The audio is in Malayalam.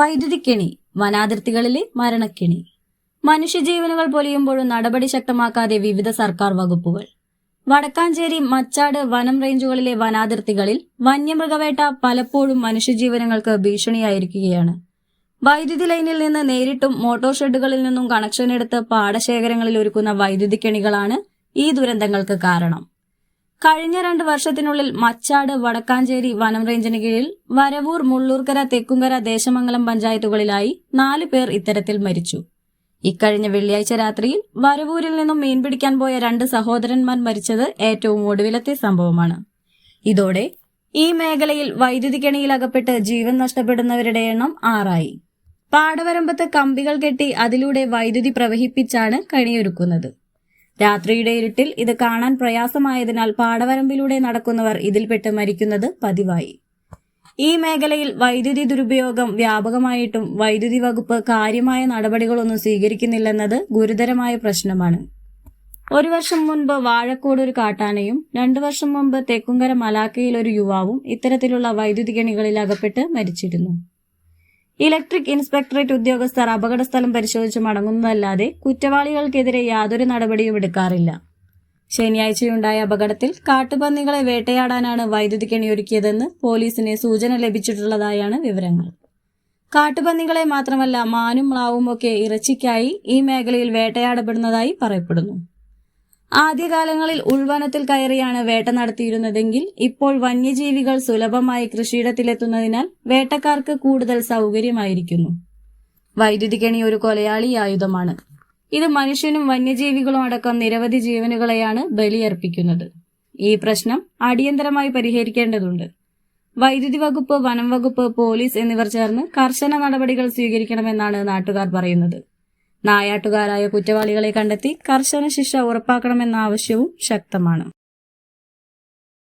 വൈദ്യുതിക്കെണി വനാതിർത്തികളിലെ മരണക്കെണി. മനുഷ്യജീവനുകൾ പൊലിയുമ്പോഴും നടപടി ശക്തമാക്കാതെ വിവിധ സർക്കാർ വകുപ്പുകൾ. വടക്കാഞ്ചേരി മച്ചാട് വനം റേഞ്ചുകളിലെ വനാതിർത്തികളിൽ വന്യമൃഗവേട്ട പലപ്പോഴും മനുഷ്യജീവനങ്ങൾക്ക് ഭീഷണിയായിരിക്കുകയാണ്. വൈദ്യുതി ലൈനിൽ നിന്ന് നേരിട്ടും മോട്ടോർ ഷെഡുകളിൽ നിന്നും കണക്ഷൻ എടുത്ത് പാടശേഖരങ്ങളിൽ ഒരുക്കുന്ന വൈദ്യുതി കെണികളാണ് ഈ ദുരന്തങ്ങൾക്ക് കാരണം. കഴിഞ്ഞ രണ്ട് വർഷത്തിനുള്ളിൽ മച്ചാട് വടക്കാഞ്ചേരി വനം റേഞ്ചിന് കീഴിൽ വരവൂർ മുള്ളൂർക്കര തെക്കുംകര ദേശമംഗലം പഞ്ചായത്തുകളിലായി നാല് പേർ ഇത്തരത്തിൽ മരിച്ചു. ഇക്കഴിഞ്ഞ വെള്ളിയാഴ്ച രാത്രിയിൽ വരവൂരിൽ നിന്നും മീൻ പിടിക്കാൻ പോയ രണ്ട് സഹോദരന്മാർ മരിച്ചത് ഏറ്റവും ഒടുവിലത്തെ സംഭവമാണ്. ഇതോടെ ഈ മേഖലയിൽ വൈദ്യുതി കെണിയിൽ അകപ്പെട്ട് ജീവൻ നഷ്ടപ്പെടുന്നവരുടെ എണ്ണം ആറായി. പാടവരമ്പത്ത് കമ്പികൾ കെട്ടി അതിലൂടെ വൈദ്യുതി പ്രവഹിപ്പിച്ചാണ് കണിയൊരുക്കുന്നത്. രാത്രിയുടെ ഇരുട്ടിൽ ഇത് കാണാൻ പ്രയാസമായതിനാൽ പാടവരമ്പിലൂടെ നടക്കുന്നവർ ഇതിൽപ്പെട്ട് മരിക്കുന്നത് പതിവായി. ഈ മേഖലയിൽ വൈദ്യുതി ദുരുപയോഗം വ്യാപകമായിട്ടും വൈദ്യുതി വകുപ്പ് കാര്യമായ നടപടികളൊന്നും സ്വീകരിക്കുന്നില്ലെന്നത് ഗുരുതരമായ പ്രശ്നമാണ്. ഒരു വർഷം മുൻപ് വാഴക്കോട് ഒരു കാട്ടാനയും രണ്ടു വർഷം മുമ്പ് തെക്കുംകര മലാക്കയിൽ ഒരു യുവാവും ഇത്തരത്തിലുള്ള വൈദ്യുതി കെണികളിൽ അകപ്പെട്ട് മരിച്ചിരുന്നു. ഇലക്ട്രിക് ഇൻസ്പെക്ടറേറ്റ് ഉദ്യോഗസ്ഥർ അപകടസ്ഥലം പരിശോധിച്ച് മടങ്ങുന്നതല്ലാതെ കുറ്റവാളികൾക്കെതിരെ യാതൊരു നടപടിയും എടുക്കാറില്ല. ശനിയാഴ്ചയുണ്ടായ അപകടത്തിൽ കാട്ടുപന്നികളെ വേട്ടയാടാനാണ് വൈദ്യുതി കെണിയൊരുക്കിയതെന്ന് പോലീസിന് സൂചന ലഭിച്ചിട്ടുള്ളതായാണ് വിവരങ്ങൾ. കാട്ടുപന്നികളെ മാത്രമല്ല മാനും മ്ലാവും ഒക്കെ ഇറച്ചിക്കായി ഈ മേഖലയിൽ വേട്ടയാടപ്പെടുന്നതായി പറയപ്പെടുന്നു. ആദ്യകാലങ്ങളിൽ ഉൾവനത്തിൽ കയറിയാണ് വേട്ട നടത്തിയിരുന്നതെങ്കിൽ ഇപ്പോൾ വന്യജീവികൾ സുലഭമായി കൃഷിയിടത്തിലെത്തുന്നതിനാൽ വേട്ടക്കാർക്ക് കൂടുതൽ സൗകര്യമായിരിക്കുന്നു. വൈദ്യുതി കെണി ഒരു കൊലയാളി ആയുധമാണ്. ഇത് മനുഷ്യനും വന്യജീവികളും അടക്കം നിരവധി ജീവനുകളെയാണ് ബലിയർപ്പിക്കുന്നത്. ഈ പ്രശ്നം അടിയന്തരമായി പരിഹരിക്കേണ്ടതുണ്ട്. വൈദ്യുതി വകുപ്പ് വനം വകുപ്പ് പോലീസ് എന്നിവർ ചേർന്ന് കർശന നടപടികൾ സ്വീകരിക്കണമെന്നാണ് നാട്ടുകാർ പറയുന്നത്. നായാട്ടുകാരായ കുറ്റവാളികളെ കണ്ടെത്തി കർശന ശിക്ഷ ഉറപ്പാക്കണമെന്ന ആവശ്യവും ശക്തമാണ്